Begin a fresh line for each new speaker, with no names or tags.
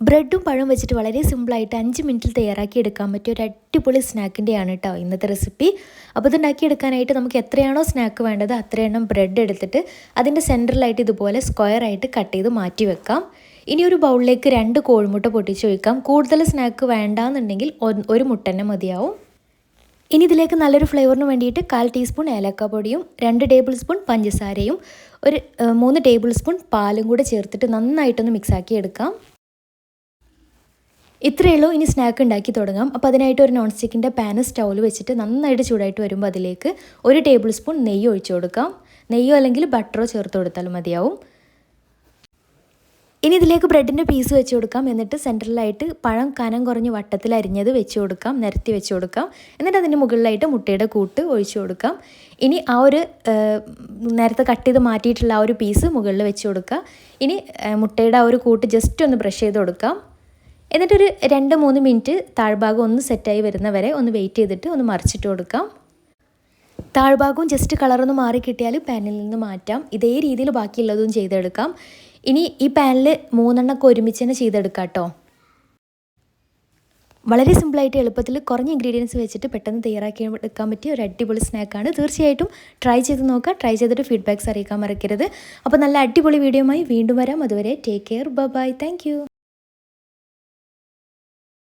ബ്രെഡും പഴവും വെച്ചിട്ട് വളരെ സിമ്പിളായിട്ട് അഞ്ച് മിനിറ്റിൽ തയ്യാറാക്കി എടുക്കാൻ പറ്റിയ ഒരു അടിപൊളി സ്നാക്കിന്റെയാണ് കേട്ടോ ഇന്നത്തെ റെസിപ്പി. അപ്പോൾ ഇതുണ്ടാക്കി എടുക്കാനായിട്ട് നമുക്ക് എത്രയാണോ സ്നാക്ക് വേണ്ടത് അത്രയെണ്ണം ബ്രെഡ് എടുത്തിട്ട് അതിന്റെ സെന്ററിലായിട്ട് ഇതുപോലെ സ്ക്വയർ ആയിട്ട് കട്ട് ചെയ്ത് മാറ്റി വെക്കാം. ഇനി ഒരു ബൗളിലേക്ക് രണ്ട് കോഴിമുട്ട പൊട്ടിച്ച് ഒഴിക്കാം. കൂടുതൽ സ്നാക്ക് വേണ്ടാന്നുണ്ടെങ്കിൽ ഒരു മുട്ട തന്നെ മതിയാവും. ഇനി ഇതിലേക്ക് നല്ലൊരു ഫ്ലേവറിന് വേണ്ടിയിട്ട് കാൽ ടീസ്പൂൺ ഏലക്കപ്പൊടിയും രണ്ട് ടേബിൾ സ്പൂൺ പഞ്ചസാരയും ഒരു മൂന്ന് ടേബിൾ സ്പൂൺ പാലും കൂടെ ചേർത്തിട്ട് നന്നായിട്ടൊന്ന് മിക്സാക്കി എടുക്കാം. ഇത്രയേ ഉള്ളൂ ഇനി സ്നാക്ക് ഉണ്ടാക്കി തുടങ്ങാം. അപ്പോൾ അതിനായിട്ട് ഒരു നോൺ സ്റ്റിക്കിന്റെ പാന് സ്റ്റൗവിൽ വെച്ചിട്ട് നന്നായിട്ട് ചൂടായിട്ട് വരുമ്പോൾ അതിലേക്ക് ഒരു ടേബിൾ സ്പൂൺ നെയ്യ് ഒഴിച്ചു കൊടുക്കാം. നെയ്യോ അല്ലെങ്കിൽ ബട്ടറോ ചേർത്ത് കൊടുത്താലും മതിയാവും. ഇനി ഇതിലേക്ക് ബ്രെഡിന്റെ പീസ് വെച്ച് കൊടുക്കാം. എന്നിട്ട് സെന്ററിലായിട്ട് പഴം കനം കുറഞ്ഞ് വട്ടത്തിൽ അരിഞ്ഞത് വെച്ച് കൊടുക്കാം. നിരത്തി വെച്ച് കൊടുക്കാം. എന്നിട്ട് അതിന്റെ മുകളിലായിട്ട് മുട്ടയുടെ കൂട്ട് ഒഴിച്ചു കൊടുക്കാം. ഇനി ആ ഒരു നേരത്തെ കട്ട് ചെയ്ത് മാറ്റിയിട്ടുള്ള ആ ഒരു പീസ് മുകളിൽ വെച്ച് കൊടുക്കുക ഇനി മുട്ടയുടെ ആ ഒരു കൂട്ട് ജസ്റ്റ് ഒന്ന് ബ്രഷ് ചെയ്ത് കൊടുക്കാം. എന്നിട്ടൊരു രണ്ട് മൂന്ന് മിനിറ്റ് താഴ്ഭാഗം ഒന്ന് സെറ്റായി വരുന്നവരെ ഒന്ന് വെയിറ്റ് ചെയ്തിട്ട് ഒന്ന് മറിച്ചിട്ട് കൊടുക്കാം. താഴ്ഭാഗവും ജസ്റ്റ് കളറൊന്ന് മാറി കിട്ടിയാൽ പാനിൽ നിന്ന് മാറ്റാം. ഇതേ രീതിയിൽ ബാക്കിയുള്ളതും ചെയ്തെടുക്കാം. ഇനി ഈ പാനിൽ മൂന്നെണ്ണമൊക്കെ ഒരുമിച്ച് തന്നെ ചെയ്തെടുക്കാം കേട്ടോ വളരെ സിമ്പിളായിട്ട് എളുപ്പത്തിൽ കുറഞ്ഞ ഇൻഗ്രീഡിയൻസ് വെച്ചിട്ട് പെട്ടെന്ന് തയ്യാറാക്കി എടുക്കാൻ പറ്റിയ ഒരു അടിപൊളി സ്നാക്കാണ് തീർച്ചയായിട്ടും ട്രൈ ചെയ്ത് നോക്കുക ട്രൈ ചെയ്തിട്ട് ഫീഡ്ബാക്ക്സ് അറിയിക്കാൻ മറക്കരുത്. അപ്പോൾ നല്ല അടിപൊളി വീഡിയോയുമായി വീണ്ടും വരാം. അതുവരെ ടേക്ക് കെയർ ബൈ താങ്ക്